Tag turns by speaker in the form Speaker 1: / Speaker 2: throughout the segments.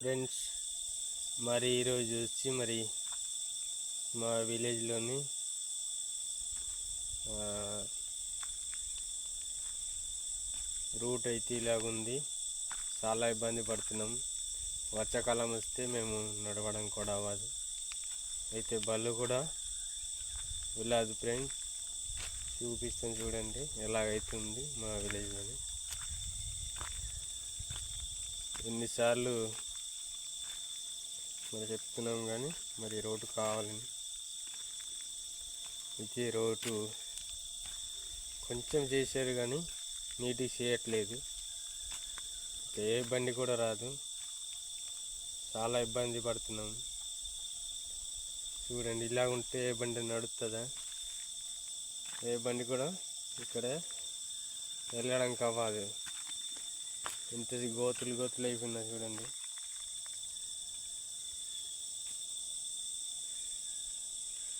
Speaker 1: Friends మరి ఈరోజు వచ్చి మరి మా విలేజ్లోని రూట్ అయితే ఇలాగుంది చాలా ఇబ్బంది పడుతున్నాం. వర్షాకాలం వస్తే మేము నడవడం కూడా అవ్వదు. అయితే బళ్ళు కూడా వెళ్ళదు ఫ్రెండ్స్ చూపిస్తాను చూడండి ఎలాగైతుంది మా విలేజ్లోని. ఎన్నిసార్లు మరి చెప్తున్నాం కానీ మరి రోడ్డు కావాలని. ఇది రోడ్డు కొంచెం చేశారు కానీ నీట్గా చేయట్లేదు. ఏ బండి కూడా రాదు. చాలా ఇబ్బంది పడుతున్నాం. చూడండి ఇలా ఉంటే ఏ బండి నడుస్తుందా ఏ బండి కూడా ఇక్కడ వెళ్ళడానికి అవ్వదు ఇంత గోతులు గోతులు అయిపోయినా చూడండి.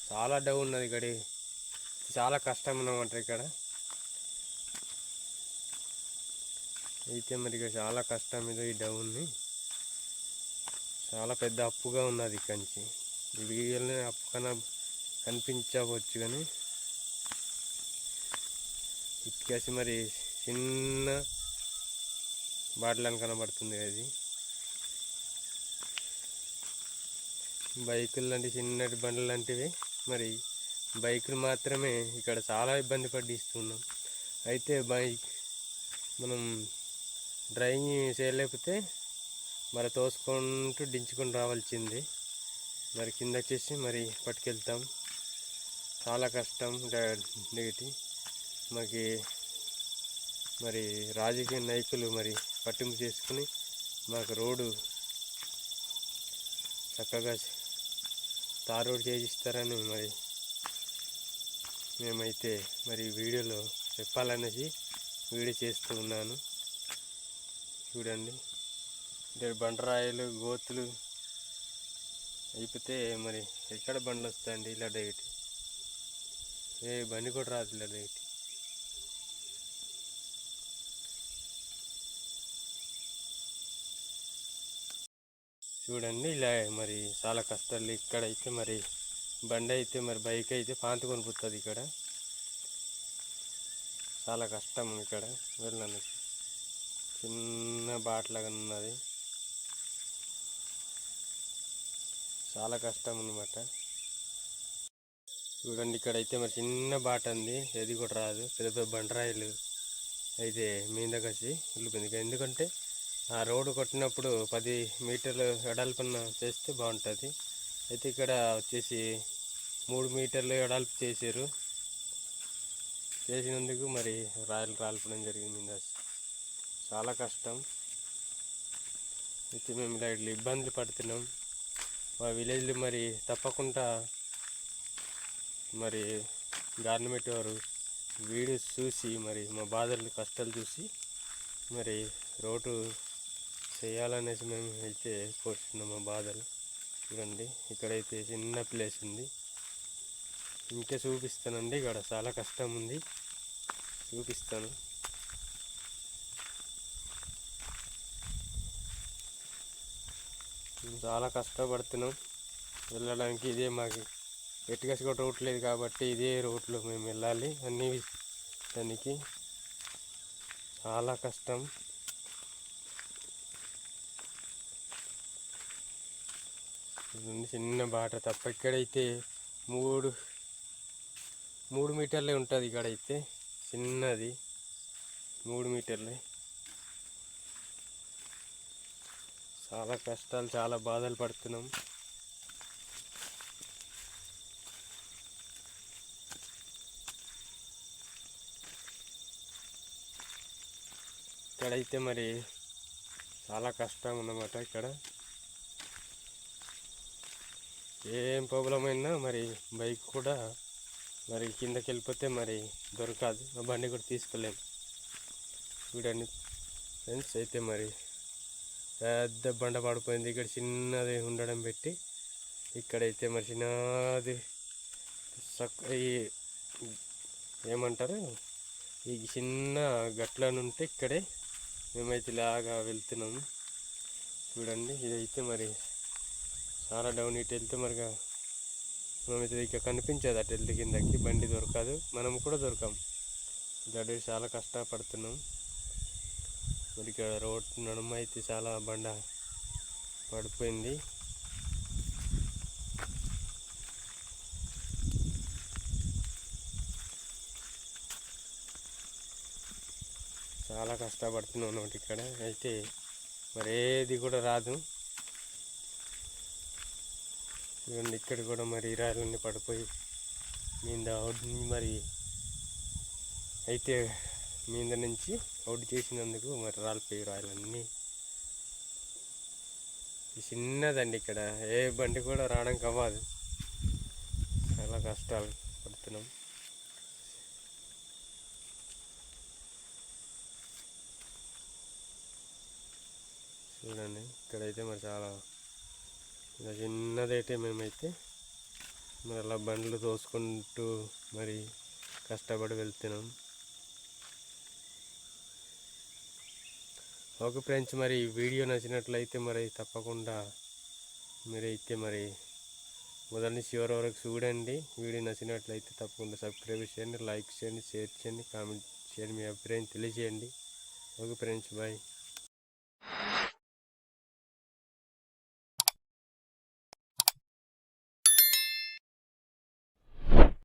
Speaker 1: చాలా డౌన్ ఉన్నది ఇక్కడ. చాలా కష్టం ఉన్నమాట ఇక్కడ. అయితే మరి ఇక్కడ చాలా కష్టం ఇది ఈ డౌన్ని. చాలా పెద్ద అప్పుగా ఉన్నది ఇక్కడి నుంచి. ఈ వీడియోలో అప్పు కన్నా కనిపించవచ్చు కానీ. ఇటుకేసి మరి చిన్న బాటిల్ అని కనబడుతుంది అది. బైకులు లాంటి చిన్నటి బండ్లు లాంటివి. మరి బైకులు మాత్రమే ఇక్కడ చాలా ఇబ్బంది పడిస్తున్నాం అయితే బైక్ మనం డ్రైవింగ్ చేయలేకపోతే మరి తోసుకుంటూ దించుకొని రావాల్సింది. మరి కింద వచ్చేసి మరి పట్టుకెళ్తాం. చాలా కష్టం డేటి. మాకి మరి రాజకీయ నాయకులు మరి పట్టింపు చేసుకుని మాకు రోడ్డు చక్కగా తార్ రోడ్ చేసిస్తారని మరి మేమైతే మరి వీడియోలో చెప్పాలనేసి వీడియో చేస్తూ ఉన్నాను. చూడండి. అంటే బండరాయిలు గోతులు అయిపోతే మరి ఎక్కడ బండ్లు వస్తాయండి ఇలా డైట్ ఏ బండి కూడా రాదు ఇలా డైట్ చూడండి ఇలా మరి చాలా కష్టాలు ఇక్కడైతే మరి బండి అయితే మరి బైక్ అయితే పాంతి కొనిపోతుంది ఇక్కడ. చాలా కష్టం ఇక్కడ వెళ్ళడానికి. చిన్న బాటలాగా ఉన్నది. చాలా కష్టం అనమాట చూడండి ఇక్కడ అయితే మరి చిన్న బాట ఉంది. ఏది కూడా రాదు. పెద్ద పెద్ద బండరాయిలు అయితే మీద కసి వెళ్ళిపోయింది. ఎందుకంటే ఆ రోడ్డు కొట్టినప్పుడు పది మీటర్లు ఎడల్పున చేస్తే బాగుంటుంది. అయితే ఇక్కడ వచ్చేసి మూడు మీటర్లు ఎడల్పు చేసారు చేసినందుకు మరి రాయలు రాల్పడం జరిగింది చాలా కష్టం. అయితే మేము ఇలా ఇట్లా ఇబ్బందులు పడుతున్నాం. మా విలేజ్లో మరి తప్పకుండా మరి గవర్నమెంట్ వారు వీడియోస్ చూసి మరి మా బాధలు కష్టాలు చూసి మరి రోడ్డు చేయాలనేసి మేము అయితే కోరుతున్నాం మా బాధలు. చూడండి ఇక్కడైతే చిన్న ప్లేస్ ఉంది. ఇంకా చూపిస్తానండి ఇక్కడ చాలా కష్టం ఉంది. చూపిస్తాను. చాలా కష్టపడుతున్నాం. వెళ్ళడానికి ఇదే మాకు ఎట్టుకసి కూడా రూట్ లేదు కాబట్టి ఇదే రూట్లో మేము వెళ్ళాలి. అన్ని దానికి చాలా కష్టం. ఇదండి చిన్న బాట తప్ప ఇక్కడైతే మూడు మూడు మీటర్లే ఉంటుంది ఇక్కడైతే. చిన్నది మూడు మీటర్లే. చాలా కష్టాలు చాలా బాధలు పడుతున్నాం. ఇక్కడైతే మరి చాలా కష్టం అన్నమాట ఇక్కడ. ఏం ప్రాబ్లం అయినా మరి బైక్ కూడా మరి కిందకి వెళ్ళిపోతే మరి దొరకదు. ఆ బండి కూడా తీసుకోలేము చూడండి ఫ్రెండ్స్ అయితే మరి పెద్ద బండ పడిపోయింది. ఇక్కడ చిన్నది ఉండడం పెట్టి ఇక్కడైతే మరి చిన్నది సక్ ఈ ఏమంటారు? ఈ చిన్న గట్ల నుంటే ఇక్కడే మేమైతే ఇలాగా వెళ్తున్నాము చూడండి ఇదైతే మరి చాలా డౌన్ ఇటు వెళ్తే మరిగా మనం ఇది ఇక కనిపించదు అటు వెళ్తే కిందకి బండి దొరకదు మనం కూడా దొరకం. గడి చాలా కష్టపడుతున్నాం. మరి ఇక్కడ రోడ్ నడుమ అయితే చాలా బండ పడిపోయింది. చాలా కష్టపడుతున్నాం అన్నమాట ఇక్కడ. అయితే మరి ఏది కూడా రాదు. ఇవ్వండి ఇక్కడ కూడా మరి ఈ పడిపోయి మీద అవుట్ని మరి అయితే మీద నుంచి అవుట్ చేసినందుకు మరి రాలిపోయి రాయలన్నీ చిన్నదండి ఇక్కడ. ఏ బండి కూడా రావడానికి అవ్వదు చాలా కష్టాలు పడుతున్నాం. చూడండి ఇక్కడైతే మరి చాలా ఇంకా చిన్నదైతే మేమైతే మరి అలా బండ్లు తోసుకుంటూ మరి కష్టపడి వెళ్తున్నాం. ఓకే ఫ్రెండ్స్ మరి వీడియో నచ్చినట్లయితే మరి తప్పకుండా మీరైతే మరి మొదటి చివరి వరకు చూడండి. వీడియో నచ్చినట్లయితే తప్పకుండా సబ్స్క్రైబ్ చేయండి లైక్ చేయండి షేర్ చేయండి కామెంట్ చేయండి మీ అభిప్రాయం తెలియజేయండి. Okay friends bye.